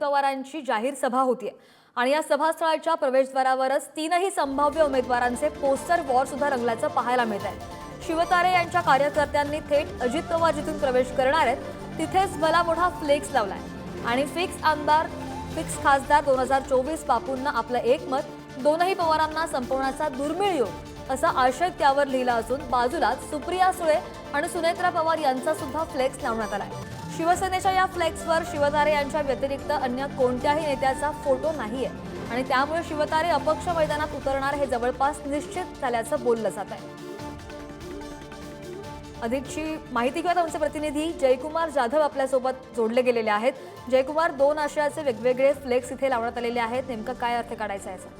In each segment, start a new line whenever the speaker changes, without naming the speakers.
पवारांची जाहीर सभा होतीये. आणि या सभास्थळाच्या प्रवेशद्वारावरच तीनही संभाव्य उमेदवारांचे पोस्टर वॉर सुद्धा रंगल्याचं पाहायला मिळत आहे शिवतारे यांच्या कार्यकर्त्यांनी थेट अजित पवार जिथून प्रवेश करणार आहेत तिथेच भला मोठा फ्लेक्स लावलाय. आणि फिक्स आमदार फिक्स खासदार दोन हजार चोवीस बापूंना आपलं एकमत दोनही पवारांना संपवण्याचा दुर्मिळ योग असा आशय त्यावर लिहिला असून बाजूलाच सुप्रिया सुळे आणि सुनेत्रा पवार यांचा सुद्धा फ्लेक्स लावण्यात आलाय. शिवसेनेच्या या फ्लेक्सवर शिवतारे यांच्या व्यतिरिक्त अन्य कोणत्याही नेत्याचा फोटो नाहीये. आणि त्यामुळे शिवतारे अपक्ष मैदानात उतरणार हे जवळपास निश्चित झाल्याचं बोललं जात आहे. अधिकची माहिती घेऊयात आमचे प्रतिनिधी. जयकुमार जाधव आपल्यासोबत जोडले गेलेले आहेत. जयकुमार दोन आशयाचे वेगवेगळे फ्लेक्स इथे लावण्यात आलेले आहेत. नेमकं काय अर्थ काढायचा आहे याचा?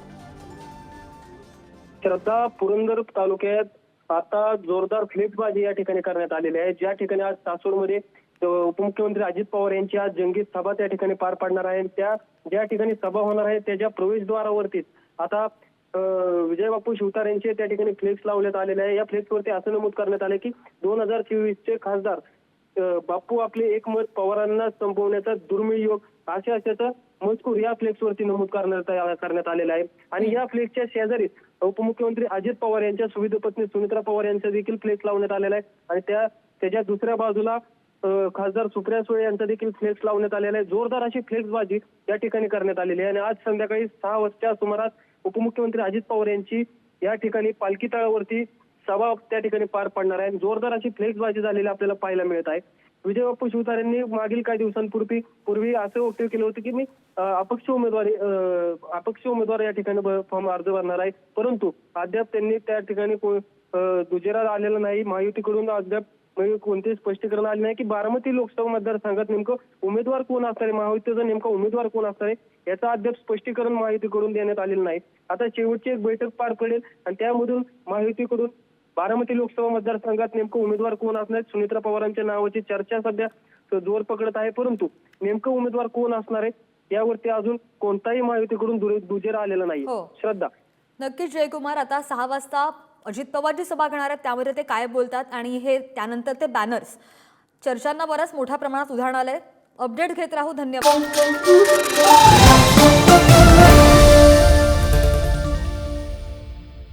आता पुरंदर तालुक्यात आता जोरदार फ्लेटबाजी या ठिकाणी करण्यात आलेली आहे. ज्या ठिकाणी आज सासूरमध्ये उपमुख्यमंत्री अजित पवार यांची आज जंगी सभा त्या ठिकाणी पार पाडणार आहे. त्या ज्या ठिकाणी सभा होणार आहे त्याच्या प्रवेशद्वारावरतीच आता विजय बापू शिवतार यांचे त्या ठिकाणी फ्लेक्स लावण्यात आलेले आहे. या फ्लेक्सवरती असं नमूद करण्यात आले की दोन हजार चोवीसचे खासदार बापू आपले एकमत पवारांना संपवण्याचा दुर्मिळ योग अशा अशाचा मजकूर या फ्लेक्सवरती नमूद करण्यात करण्यात आलेला आहे. आणि या फ्लेक्सच्या शेजारीच उपमुख्यमंत्री अजित पवार यांच्या सुविध पत्नी सुमित्रा पवार यांचा देखील फ्लेक्स लावण्यात आलेला आहे. आणि त्या त्याच्या दुसऱ्या बाजूला खासदार सुप्रिया सुळे यांचा देखील फ्लेक्स लावण्यात आलेला आहे. जोरदार अशी फ्लेक्सबाजी या ठिकाणी करण्यात आलेली आहे. आणि आज संध्याकाळी सहा वाजता सुमारास उपमुख्यमंत्री अजित पवार यांची या ठिकाणी पालखी तळावरती सभा त्या ठिकाणी पार पडणार आहे. जोरदार अशी फ्लेक्सबाजी झालेली आपल्याला पाहायला मिळत आहे. विजय बाप्पू शिवतारेंनी मागील काही दिवसांपूर्वी पूर्वी असं वक्तव्य केलं होतं की मी अपक्ष उमेदवारी अपक्ष उमेदवार या ठिकाणी फॉर्म अर्ज भरणार आहे. परंतु अद्याप त्यांनी त्या ठिकाणी दुजेरा आलेला नाही. महायुतीकडून अद्याप म्हणजे कोणतेही स्पष्टीकरण आले नाही की बारामती लोकसभा मतदारसंघात नेमकं उमेदवार कोण असणार आहे? महायुतीचा नेमका उमेदवार कोण असणार आहे? याचा अद्याप स्पष्टीकरण महायुतीकडून देण्यात आलेलं नाही. आता शेवटची एक बैठक पार पडेल आणि त्यामधून महायुतीकडून बारामती लोकसभा मतदारसंघात नेमकं उमेदवार कोण असणार? सुनेत्रा पवारांच्या नावाची चर्चा सध्या जोर पकडत आहे परंतु नेमकं उमेदवार कोण असणार आहे? यावरती अजून कोणताही महायुतीकडून दुजेरा आलेला नाही.
हो.
श्रद्धा.
नक्कीच जयकुमार आता सहा वाजता अजित पवार जी सभा घेणार आहेत. त्यामध्ये ते काय बोलतात आणि हे त्यानंतर ते बॅनर्स चर्चांना बऱ्याच मोठ्या प्रमाणात उदाहरण आलंय. अपडेट घेत राहू. धन्यवाद.